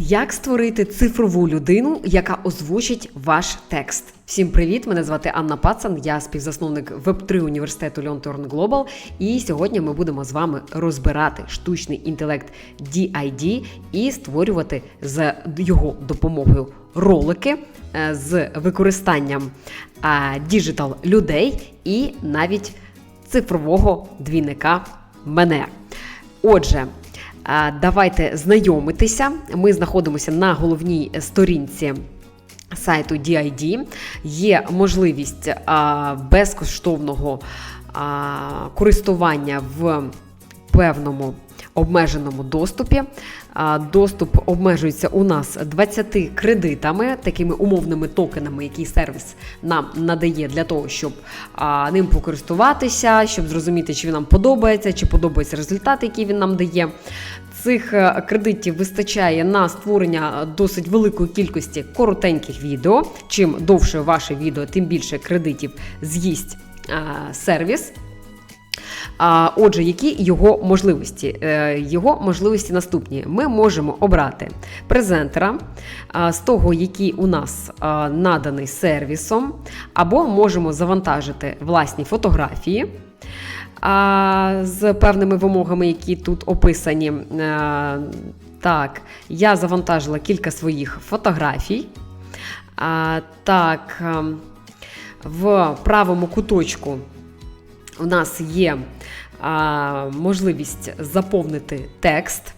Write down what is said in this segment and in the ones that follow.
Як створити цифрову людину, яка озвучить ваш текст? Всім привіт! Мене звати Анна Пацан, я співзасновник Web3 університету Earn Global. І сьогодні ми будемо з вами розбирати штучний інтелект DID і створювати з його допомогою ролики е, з використанням діджитал людей і навіть цифрового двійника мене. Отже, Давайте знайомитися. Ми знаходимося на головній сторінці сайту DID. Є можливість а, безкоштовного а, користування в певному обмеженому доступі. Доступ обмежується у нас 20 кредитами, такими умовними токенами, які сервіс нам надає для того, щоб ним покористуватися, щоб зрозуміти, чи він нам подобається, чи подобаються результати, які він нам дає. Цих е, кредитів вистачає на створення досить великої кількості коротеньких відео. Чим довше ваше відео, тим більше кредитів з'їсть сервіс. А, Отже, які його можливості? Е, Його можливості наступні: ми можемо обрати презентера з того, який у нас наданий сервісом, або можемо завантажити власні фотографії. З певними вимогами, які тут описані. Так, я завантажила кілька своїх фотографій. Так, ем, в правому куточку у нас є а, можливість заповнити текст,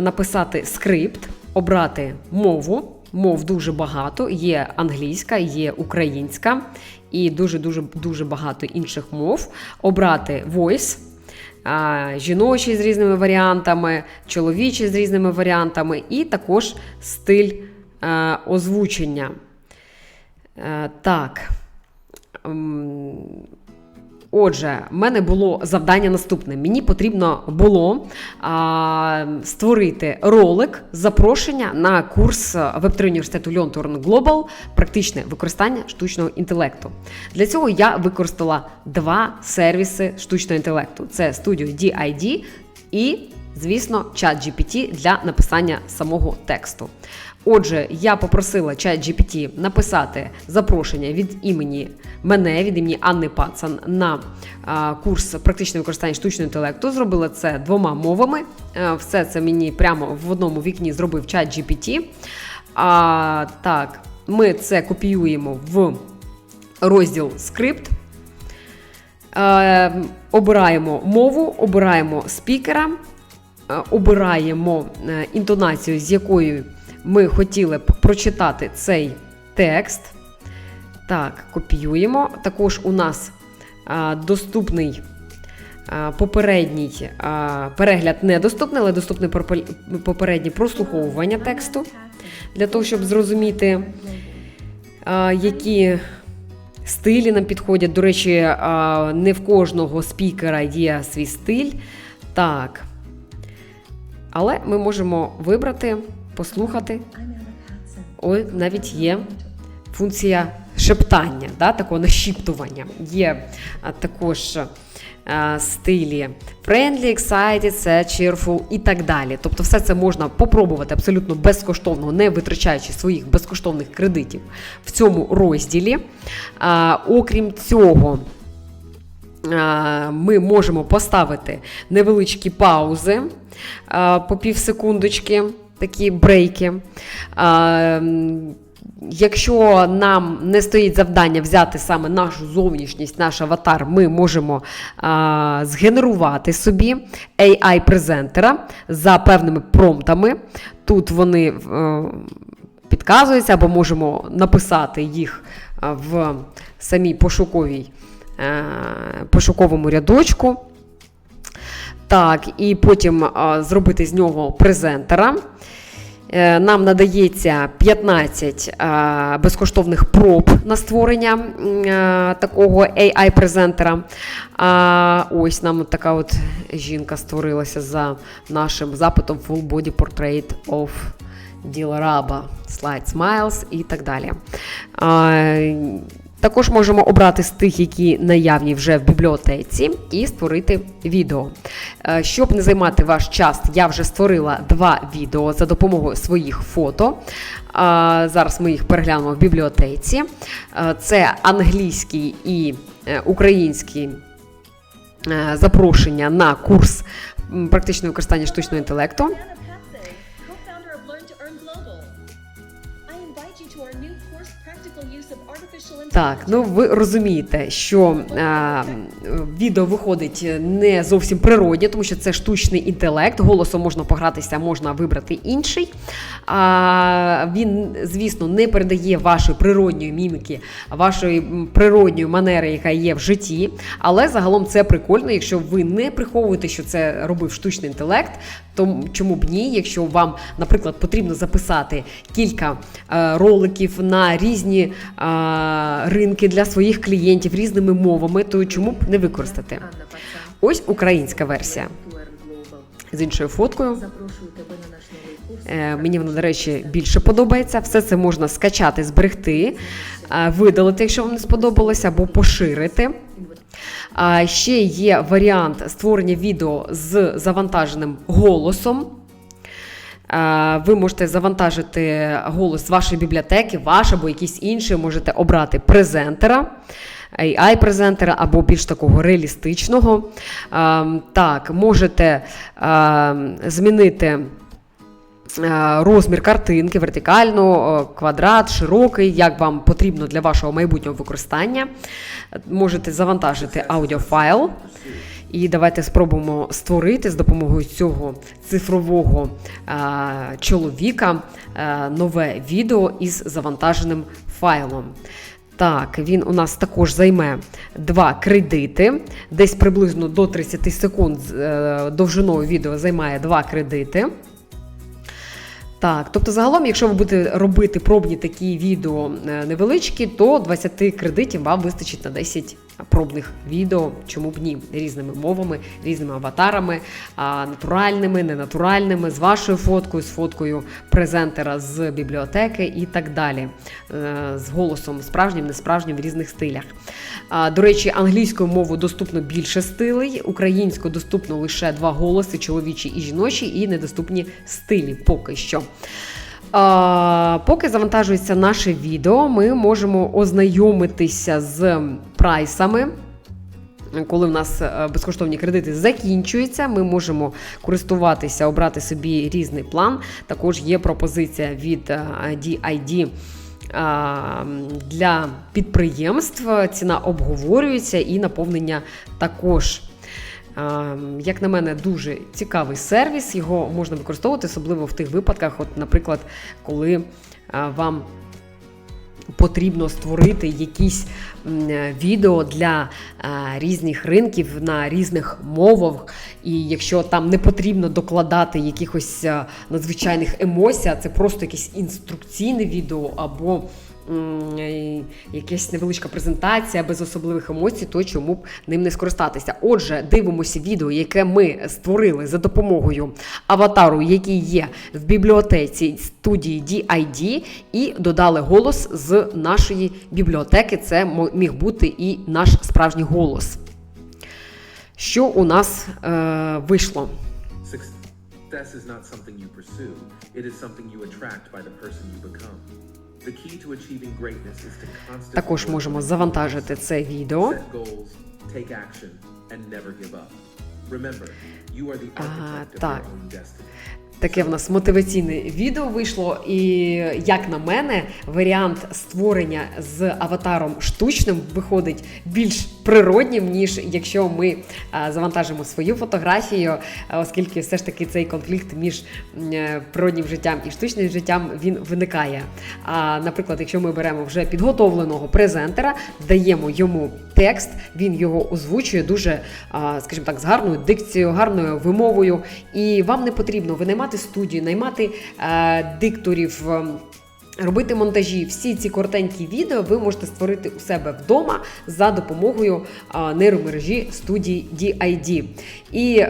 написати скрипт, обрати мову. Мов дуже багато. Є англійська, є українська і дуже дуже багато інших мов. Обрати voice, жіночі з різними варіантами, чоловічі з різними варіантами, і також стиль а, озвучення. А, так. Отже, в мене було завдання наступне. Мені потрібно було а, створити ролик запрошення на курс Web3 університету Learn Global практичне використання штучного інтелекту. Для цього я використала два сервіси штучного інтелекту: це Studio DID і, звісно, ChatGPT для написання самого тексту. Отже, я попросила ChatGPT написати запрошення від імені мене, від імені Анни Пацан на курс практичне використання штучного інтелекту. Зробила це двома мовами. А, все це мені прямо в одному вікні зробив ChatGPT. А, Так, ми це копіюємо в розділ скрипт. Е, обираємо мову, обираємо спікера, е, обираємо е, інтонацію, з якою ми хотіли б прочитати цей текст. Так, копіюємо. Також у нас а, доступний а, попередній а, перегляд недоступний, але доступне попереднє прослуховування тексту для того, щоб зрозуміти, а, які стилі нам підходять. До речі, не в кожного спікера є свій стиль. Так. Але ми можемо вибрати, послухати. Ой, навіть є функція шептання, да, такого нашіптування. Є також стилі friendly, excited, cheerful і так далі. Тобто, все це можна попробувати абсолютно безкоштовно, не витрачаючи своїх безкоштовних кредитів в цьому розділі. Окрім цього. Ми можемо поставити невеличкі паузи по півсекундочки, такі брейки. А, Якщо нам не стоїть завдання взяти саме нашу зовнішність, наш аватар, ми можемо а, згенерувати собі AI-презентера за певними промптами. Тут вони е, підказуються, або можемо написати їх в самій пошуковій, е, пошуковому рядочку. Так, і потім зробити з нього презентера. Е, Нам надається 15 безкоштовних проб на створення такого AI-презентера. Ось нам така от жінка створилася за нашим запитом Full Body Portrait of Ділараба, Slide Smiles і так далі. Також можемо обрати з тих, які наявні вже в бібліотеці, і створити відео. Е, Щоб не займати ваш час, я вже створила два відео за допомогою своїх фото. Зараз ми їх переглянемо в бібліотеці. Е, Це англійський і е, український е, запрошення на курс практичного використання штучного інтелекту. Так, ну ви розумієте, що е, відео виходить не зовсім природнє, тому що це штучний інтелект. Голосом можна погратися, можна вибрати інший. А, він, звісно, не передає вашої природньої міміки, вашої природньої манери, яка є в житті. Але загалом це прикольно, якщо ви не приховуєте, що це робив штучний інтелект, то чому б ні, якщо вам, наприклад, потрібно записати кілька е, роликів на різні е, ринки для своїх клієнтів різними мовами, то чому б не використати? Ось українська версія з іншою фоткою. Е, Мені воно, до речі, більше подобається. Все це можна скачати, зберегти, е, видалити, якщо вам не сподобалося, або поширити. Ще є варіант створення відео з завантаженим голосом. Ви можете завантажити голос з вашої бібліотеки, ваш або якийсь інший, можете обрати презентера. AI-презентера або більш такого реалістичного. Ем, Так, можете ем, змінити розмір картинки вертикально, е, квадрат, широкий, як вам потрібно для вашого майбутнього використання. Можете завантажити аудіофайл. І давайте спробуємо створити з допомогою цього цифрового е, чоловіка е, нове відео із завантаженим файлом. Так, він у нас також займе два кредити. Десь приблизно до 30 секунд е, довжиною відео займає два кредити. Так, тобто загалом, якщо ви будете робити пробні такі відео е, невеличкі, то 20 кредитів вам вистачить на 10 пробних відео, чому б ні, різними мовами, різними аватарами, натуральними, ненатуральними, з вашою фоткою, з фоткою презентера з бібліотеки і так далі. Е, З голосом справжнім, несправжнім в різних стилях. До речі, англійською мовою доступно більше стилей, українською доступно лише два голоси чоловічі і жіночі, і недоступні стилі поки що. Поки завантажується наше відео, ми можемо ознайомитися з прайсами. Коли в нас е, безкоштовні кредити закінчуються, ми можемо користуватися, обрати собі різний план. Також є пропозиція від е, DID для підприємств. Ціна обговорюється і наповнення також. А, Як на мене, дуже цікавий сервіс. Його можна використовувати, особливо в тих випадках, от, наприклад, коли вам потрібно створити якісь е, відео для е, різних ринків на різних мовах. І якщо там не потрібно докладати якихось е, надзвичайних емоцій, це просто якесь інструкційне відео або е, якась невеличка презентація без особливих емоцій, то чому б ним не скористатися. Отже, дивимося відео, яке ми створили за допомогою аватару, який є в бібліотеці студії DID, і додали голос з нашої бібліотеки. Це міг бути і наш справжній голос. Що у нас е, вийшло? Success is not something you pursue, it is something you attract by the person you become. Також можемо завантажити це відео. of так. Таке в нас мотиваційне відео вийшло. І як на мене, варіант створення з аватаром штучним виходить більш природнім, ніж якщо ми завантажимо свою фотографію, оскільки все ж таки цей конфлікт між е, природнім життям і штучним життям він виникає. А наприклад, якщо ми беремо вже підготовленого презентера, даємо йому текст, він його озвучує дуже, скажімо так, з гарною дикцією, гарною вимовою, і вам не потрібно винаймати студію, наймати е, дикторів. ем, Робити монтажі, всі ці коротенькі відео ви можете створити у себе вдома за допомогою а, нейромережі студії DID. І е,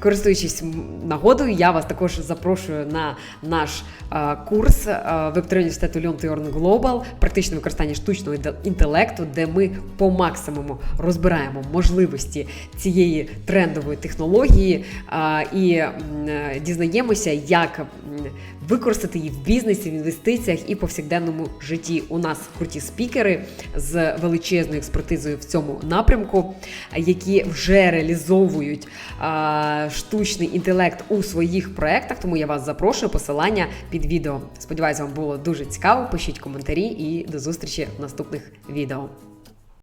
Користуючись нагодою, я вас також запрошую на наш е, курс е, Web3 університету Learn Global практичне використання штучного інтелекту, де ми по максимуму розбираємо можливості цієї трендової технології е, і дізнаємося, як використати її в бізнесі, в інвестиціях і повсякденному житті. У нас круті спікери з величезною експертизою в цьому напрямку, які вже реалізовують штучний інтелект у своїх проектах. Тому я вас запрошую посилання під відео. Сподіваюсь, вам було дуже цікаво. Пишіть коментарі і до зустрічі в наступних відео.